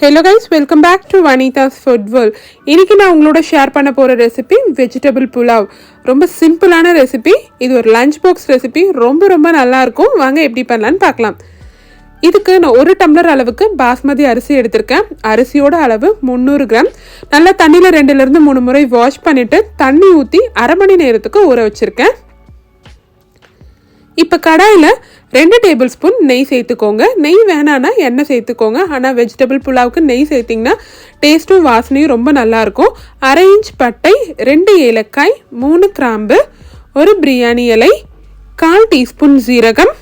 Hello guys welcome back to Vanitha's food world இன்றைக்கி நான் உங்களோட ஷேர் பண்ண போகிற ரெசிபி வெஜிடபிள் புலாவ் ரொம்ப சிம்பிளான ரெசிபி இது ஒரு லஞ்ச் பாக்ஸ் ரெசிபி ரொம்ப ரொம்ப நல்லாயிருக்கும் வாங்க எப்படி பண்ணலான்னு பார்க்கலாம். இதுக்கு நான் ஒரு டம்ளர் அளவுக்கு பாஸ்மதி அரிசி எடுத்திருக்கேன். அரிசியோட அளவு முந்நூறு கிராம். நல்லா தண்ணியில் ரெண்டுலேருந்து மூணு முறை வாஷ் பண்ணிவிட்டு தண்ணி ஊற்றி அரை மணி நேரத்துக்கு ஊற வச்சுருக்கேன். இப்போ கடாயில் ரெண்டு டேபிள் ஸ்பூன் நெய் சேர்த்துக்கோங்க. நெய் வேணான்னா எண்ணெய் சேர்த்துக்கோங்க. ஆனால் வெஜிடபிள் புலாவுக்கு நெய் சேர்த்திங்கன்னா டேஸ்ட்டும் வாசனையும் ரொம்ப நல்லாயிருக்கும். அரை இன்ச் பட்டை ரெண்டு ஏலக்காய் மூணு கிராம்பு ஒரு பிரியாணி இலை கால் டீஸ்பூன் ஜீரகம்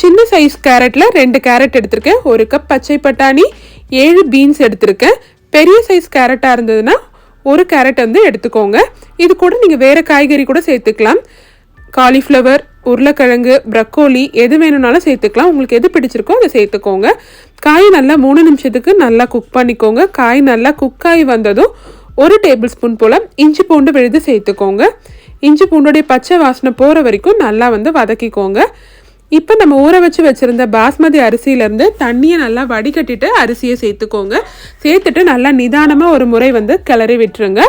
சின்ன சைஸ் கேரட்டில் ரெண்டு கேரட் எடுத்திருக்கேன். ஒரு கப் பச்சை பட்டாணி ஏழு பீன்ஸ் எடுத்திருக்கேன். பெரிய சைஸ் கேரட்டாக இருந்ததுன்னா ஒரு கேரட் வந்து எடுத்துக்கோங்க. இது கூட நீங்கள் வேறு காய்கறி கூட சேர்த்துக்கலாம். காலிஃப்ளவர் உருளைக்கிழங்கு ப்ரக்கோலி எது வேணும்னாலும் சேர்த்துக்கலாம். உங்களுக்கு எது பிடிச்சிருக்கோ அதை சேர்த்துக்கோங்க. காய் நல்லா மூணு நிமிஷத்துக்கு நல்லா குக் பண்ணிக்கோங்க. காய் நல்லா குக் ஆகி வந்ததும் ஒரு டேபிள் ஸ்பூன் போல் இஞ்சி பூண்டு விழுது சேர்த்துக்கோங்க. இஞ்சி பூண்டுடைய பச்சை வாசனை போகிற வரைக்கும் நல்லா வந்து வதக்கிக்கோங்க. இப்போ நம்ம ஊற வச்சு வச்சுருந்த பாஸ்மதி அரிசியிலேருந்து தண்ணியை நல்லா வடிகட்டிட்டு அரிசியை சேர்த்துக்கோங்க. சேர்த்துட்டு நல்லா நிதானமாக ஒரு முறை வந்து கிளறி விட்டுருங்க.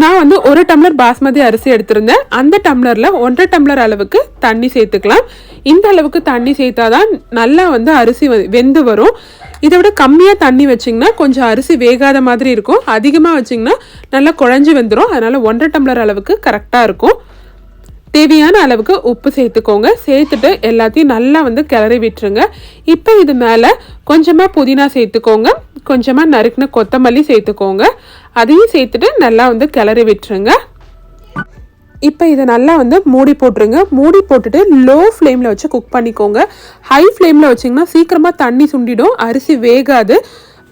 நான் வந்து ஒரு டம்ளர் பாஸ்மதி அரிசி எடுத்திருந்தேன். அந்த டம்ளரில் ஒன்றரை டம்ளர் அளவுக்கு தண்ணி சேர்த்துக்கலாம். இந்த அளவுக்கு தண்ணி சேர்த்தாதான் நல்லா வந்து அரிசி வெந்து வரும். இதை விட கம்மியாக தண்ணி வச்சிங்கன்னா கொஞ்சம் அரிசி வேகாத மாதிரி இருக்கும். அதிகமாக வச்சிங்கன்னா நல்லா குழஞ்சி வந்துடும் அதனால் ஒன்றரை டம்ளர் அளவுக்கு கரெக்டாக இருக்கும். தேவையான அளவுக்கு உப்பு சேர்த்துக்கோங்க. சேர்த்துட்டு எல்லாத்தையும் நல்லா வந்து கிளறி விட்டுருங்க. இப்போ இது மேலே கொஞ்சமாக புதினா சேர்த்துக்கோங்க. கொஞ்சமாக நறுக்குன கொத்தமல்லி சேர்த்துக்கோங்க. அதையும் சேர்த்துட்டு நல்லா வந்து கிளறி விட்டுருங்க. இப்போ இதை நல்லா வந்து மூடி போட்டுருங்க. மூடி போட்டுட்டு லோ ஃப்ளேமில் வச்சு குக் பண்ணிக்கோங்க. ஹை ஃப்ளேமில் வச்சிங்கன்னா சீக்கிரமாக தண்ணி சுண்டிடும். அரிசி வேகாது.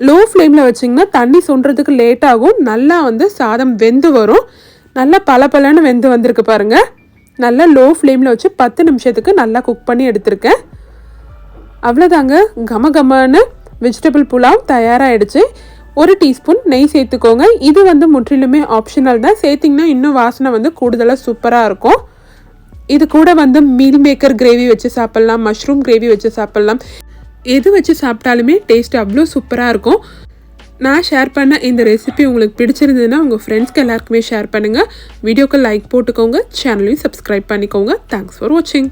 லோ ஃப்ளேமில் வச்சிங்கன்னா தண்ணி சுண்டுறதுக்கு லேட் ஆகும். நல்லா வந்து சாதம் வெந்து வரும். நல்லா பல பலன்னு வெந்து வந்திருக்கு பாருங்கள் நல்லா லோ ஃப்ளேமில் வச்சு பத்து நிமிஷத்துக்கு நல்லா குக் பண்ணி எடுத்திருக்கேன். அவ்வளோதாங்க கம கமன்னு வெஜிடபிள் புலாவ் தயாராகிடுச்சு ஒரு டீஸ்பூன் நெய் சேர்த்துக்கோங்க. இது வந்து முற்றிலுமே ஆப்ஷனல் தான். சேர்த்திங்கன்னா இன்னும் வாசனை வந்து கூடுதலாக சூப்பராக இருக்கும். இது கூட வந்து மீல் மேக்கர் கிரேவி வச்சு சாப்பிட்லாம் மஷ்ரூம் கிரேவி வச்சு சாப்பிட்லாம். எது வச்சு சாப்பிட்டாலுமே டேஸ்ட் அவ்வளோ சூப்பராக இருக்கும். நான் ஷேர் பண்ண இந்த ரெசிபி உங்களுக்கு பிடிச்சிருந்ததுன்னா உங்கள் ஃப்ரெண்ட்ஸ்க்கு எல்லாருக்குமே ஷேர் பண்ணுங்கள் வீடியோக்கு லைக் போட்டுக்கோங்க. சேனலையும் சப்ஸ்கிரைப் பண்ணிக்கோங்க. தேங்க்ஸ் ஃபார் வாட்சிங்